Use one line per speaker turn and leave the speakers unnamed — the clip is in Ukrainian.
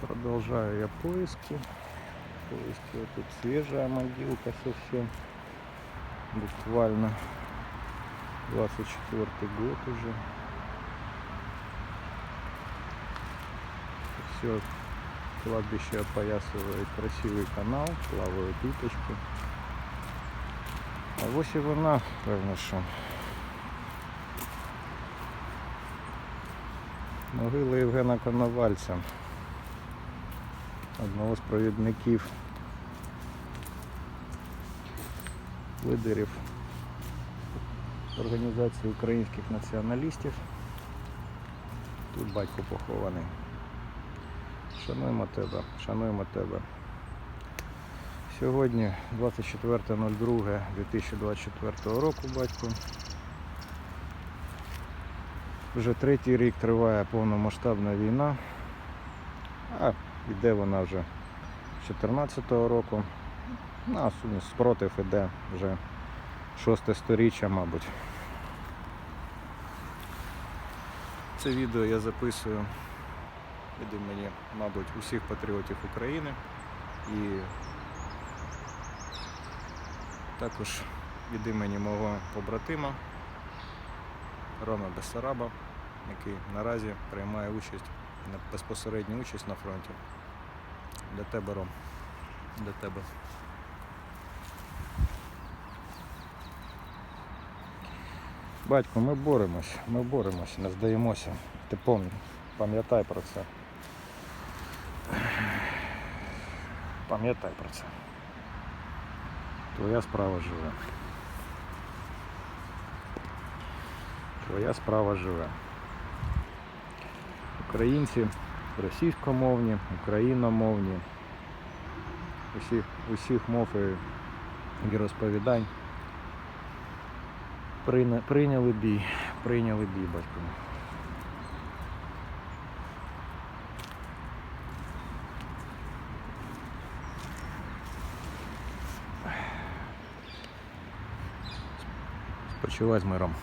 Продолжаю я поиски. Поиски. Вот тут свежая могилка совсем. Буквально 24 год уже. Все, кладбище опоясывает красивый канал, плавают уточки. А і вона, певно, що. Могила Євгена Коновальця, одного з провідників лидерів Організації українських націоналістів. Тут батько похований. Шануємо тебе, шануємо тебе. Сьогодні 24.02.2024 року батько. Вже третій рік триває повномасштабна війна. А іде вона вже з 2014 року. Ну, а спротив іде вже шосте сторіччя, мабуть. Це відео я записую від імені, мабуть, усіх патріотів України і також від імені мого побратима Рома Бесараба, який наразі приймає участь, на- безпосередню участь на фронті. Для тебе, Ром. Для тебе. Батько, ми боремось, ми боремось, не здаємося. Ти пам'ятай, про це. Пам'ятай про це. Твоя справа живе. Твоя справа живе. Українці російськомовні, україномовні, усіх, усіх мов і віросповідань прийня- прийняли бій, прийняли бій, батько. Спочивай з миром.